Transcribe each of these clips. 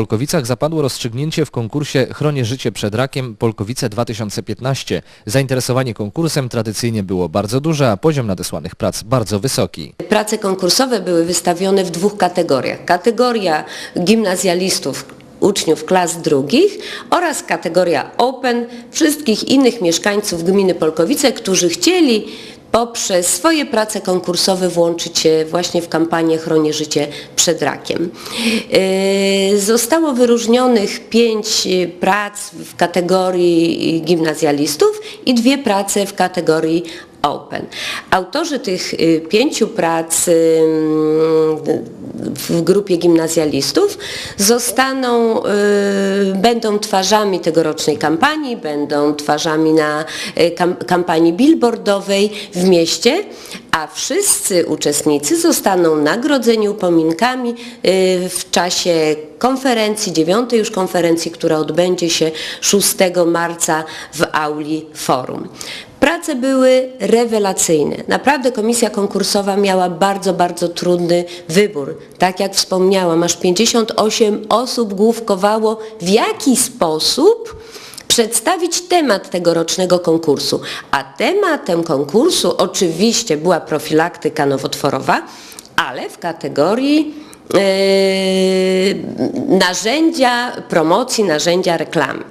Polkowicach zapadło rozstrzygnięcie w konkursie Chronie życie przed rakiem Polkowice 2015. Zainteresowanie konkursem tradycyjnie było bardzo duże, a poziom nadesłanych prac bardzo wysoki. Prace konkursowe były wystawione w dwóch kategoriach. Kategoria gimnazjalistów, uczniów klas drugich oraz kategoria Open wszystkich innych mieszkańców gminy Polkowice, którzy chcieli poprzez swoje prace konkursowe włączyć się właśnie w kampanię Chronię życie przed rakiem. Yy, Zostało wyróżnionych pięć yy, prac w kategorii gimnazjalistów i dwie prace w kategorii Open. Autorzy tych y, pięciu prac y, w grupie gimnazjalistów zostaną, y, będą twarzami tegorocznej kampanii, będą twarzami na y, kam, kampanii billboardowej w mieście, a wszyscy uczestnicy zostaną nagrodzeni upominkami y, w czasie konferencji, dziewiątej już konferencji, która odbędzie się 6 marca w auli Forum. Prace były rewelacyjne. Naprawdę komisja konkursowa miała bardzo, bardzo trudny wybór. Tak jak wspomniałam, aż 58 osób główkowało w jaki sposób przedstawić temat tegorocznego konkursu. A tematem konkursu oczywiście była profilaktyka nowotworowa, ale w kategorii narzędzia promocji, narzędzia reklamy.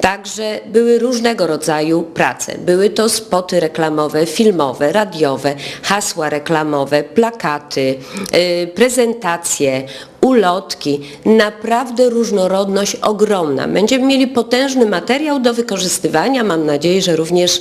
Także były różnego rodzaju prace. Były to spoty reklamowe, filmowe, radiowe, hasła reklamowe, plakaty, yy, prezentacje, ulotki. Naprawdę różnorodność ogromna. Będziemy mieli potężny materiał do wykorzystywania. Mam nadzieję, że również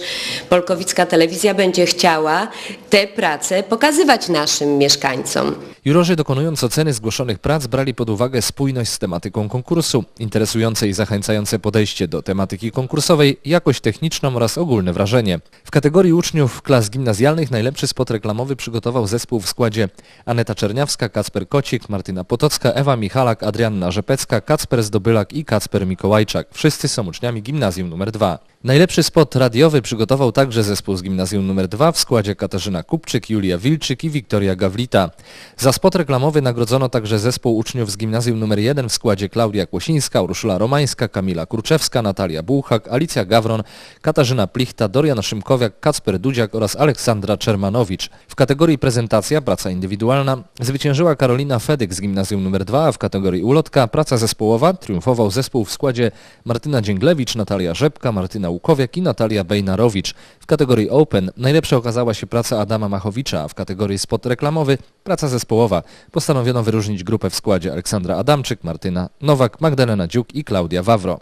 Polkowicka Telewizja będzie chciała te prace pokazywać naszym mieszkańcom. Jurorzy dokonując oceny zgłoszonych prac brali pod uwagę spójność z tematyką konkursu, interesujące i zachęcające podejście do tematyki konkursowej, jakość techniczną oraz ogólne wrażenie. W kategorii uczniów klas gimnazjalnych najlepszy spot reklamowy przygotował zespół w składzie Aneta Czerniawska, Kacper Kocik, Martyna Potocka, Ewa Michalak, Adrianna Rzepecka, Kacper Zdobylak i Kacper Mikołajczak. Wszyscy są uczniami gimnazjum nr 2. Najlepszy spot radiowy przygotował także zespół z gimnazjum nr 2 w składzie Katarzyna Kupczyk, Julia Wilczyk i Wiktoria Gawlita. Za spot reklamowy nagrodzono także zespół uczniów z gimnazjum nr 1 w składzie Klaudia Kłosińska, Urszula Romańska, Kamila Kurczewska, Natalia Bułhak, Alicja Gawron, Katarzyna Plichta, Dorian Szymkowiak, Kacper Dudziak oraz Aleksandra Czermanowicz. W kategorii prezentacja, praca indywidualna, zwyciężyła Karolina Fedyk z gimnazjum nr 2, a w kategorii ulotka, praca zespołowa, triumfował zespół w składzie Martyna Dzięglewicz, Natalia Rzepka, Martyna Łukowiak i Natalia Bejnarowicz. W kategorii Open najlepsza okazała się praca Adama Machowicza, a w kategorii spot reklamowy praca zespołowa. Postanowiono wyróżnić grupę w składzie Aleksandra Adamczyk, Martyna Nowak, Magdalena Dziuk i Klaudia Wawro.